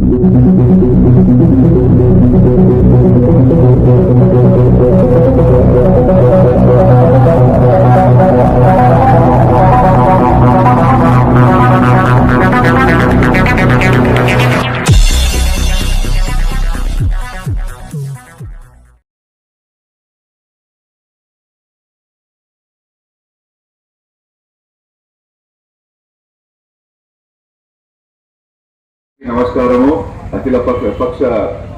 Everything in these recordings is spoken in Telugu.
Thank you. నమస్కారము. అఖిల పక్ష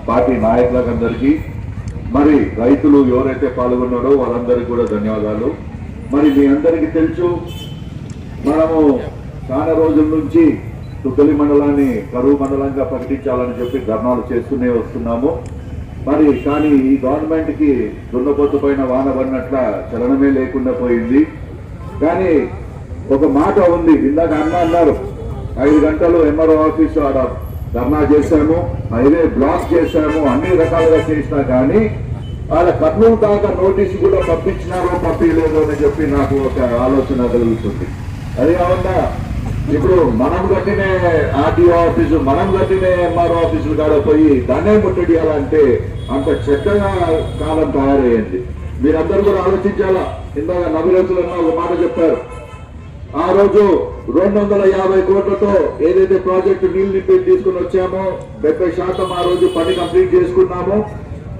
పార్టీ నాయకులందరికీ మరి రైతులు ఎవరైతే పాల్గొన్నారో వాళ్ళందరికీ కూడా ధన్యవాదాలు. మరి మీ అందరికీ తెలుసు మనము చాలా రోజుల నుంచి తుగ్గలి మండలాన్ని కరువు మండలంగా ప్రకటించాలని చెప్పి ధర్నాలు చేస్తూనే వస్తున్నాము. మరి కానీ ఈ గవర్నమెంట్కి దున్నపోతు పైన వాన పడినట్ల చలనమే లేకుండా పోయింది. కానీ ఒక మాట ఉంది ఇందాక అన్న అన్నారు ఐదు గంటలు ఎంఆర్ఓ ఆఫీస్ ఆడ ధర్నా చేశాము హైవే బ్లాక్ చేశాము అన్ని రకాలుగా చేసినా కానీ వాళ్ళ కర్నూలు దాకా నోటీసు కూడా పంపించినారో పంపించలేదో అని చెప్పి నాకు ఒక ఆలోచన కలుగుతుంది. అది కాకుండా ఇప్పుడు మనం కట్టిన ఆర్టీఓ ఆఫీసు మనం కట్టిన ఎంఆర్ఓ ఆఫీసులు కాడ పోయి దాన్నే ముట్టడియాలంటే అంత చక్కగా కాలం తయారయ్యింది. మీరందరూ కూడా ఆలోచించాలా? ఇందాక నవిరేతులు ఒక మాట చెప్పారు. ఆ రోజు రెండు వందల యాభై కోట్లతో ఏదైతే ప్రాజెక్టు నీళ్ళు నింపి తీసుకుని వచ్చామో డెబ్బై శాతం ఆ రోజు పని కంప్లీట్ చేసుకున్నాము.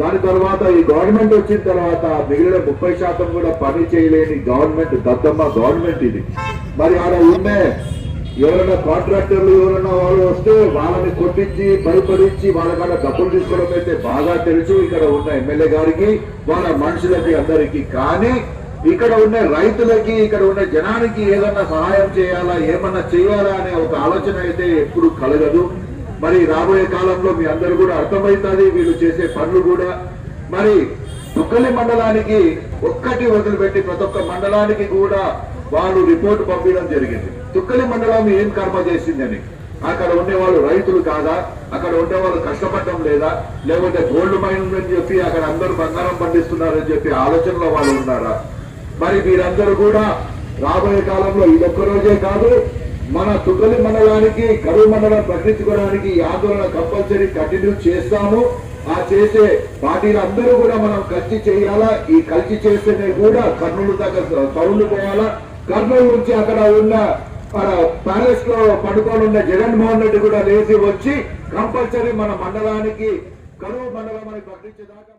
దాని తర్వాత ఈ గవర్నమెంట్ వచ్చిన తర్వాత మిగిలిన ముప్పై శాతం కూడా పని చేయలేని గవర్నమెంట్ దద్దమ్మ గవర్నమెంట్ ఇది. మరి ఆడ ఉండే ఎవరైనా కాంట్రాక్టర్లు ఎవరైనా వాళ్ళు వస్తే వాళ్ళని కొట్టించి భయపడించి వాళ్ళకన్నా డబ్బులు తీసుకోవడం అయితే బాగా తెలుసు. ఇక్కడ ఉన్న ఎమ్మెల్యే గారికి వాళ్ళ మనుషులకి అందరికీ. కానీ ఇక్కడ ఉండే రైతులకి ఇక్కడ ఉండే జనానికి ఏదన్నా సహాయం చేయాలా ఏమన్నా చేయాలా అనే ఒక ఆలోచన అయితే ఎప్పుడు కలగదు. మరి రాబోయే కాలంలో మీ అందరూ కూడా అర్థమవుతుంది వీళ్ళు చేసే పనులు కూడా. మరి తుక్కలి మండలానికి ఒక్కటి వదిలిపెట్టి ప్రతి ఒక్క మండలానికి కూడా వాళ్ళు రిపోర్ట్ పంపించడం జరిగింది. తుక్కలి మండలం ఏం కర్మ చేసిందని? అక్కడ ఉండేవాళ్ళు రైతులు కాదా? అక్కడ ఉండేవాళ్ళు కష్టపడటం లేదా? లేకపోతే గోల్డ్ మైన్ ఉందని చెప్పి అక్కడ అందరూ బంగారం పండిస్తున్నారని చెప్పి ఆలోచనలో వాళ్ళు ఉన్నారా? మరి మీరందరూ కూడా రాబోయే కాలంలో ఇదొక్క రోజే కాదు మన తుగలి మండలానికి కరువు మండలం ప్రకటించుకోవడానికి ఈ ఆందోళన కంపల్సరీ కంటిన్యూ చేస్తాము. ఆ చేసే వాటిని అందరూ కూడా మనం కలిసి చేయాలా ఈ కలిసి చేస్తేనే కూడా కర్నూలు దగ్గర సౌండ్ పోవాలా. కర్నూలు నుంచి అక్కడ ఉన్న ప్యాలెస్లో పడుకొని ఉన్న జగన్మోహన్ రెడ్డి కూడా లేచి వచ్చి కంపల్సరీ మన మండలానికి కరువు మండలం అని ప్రకటించేదాకా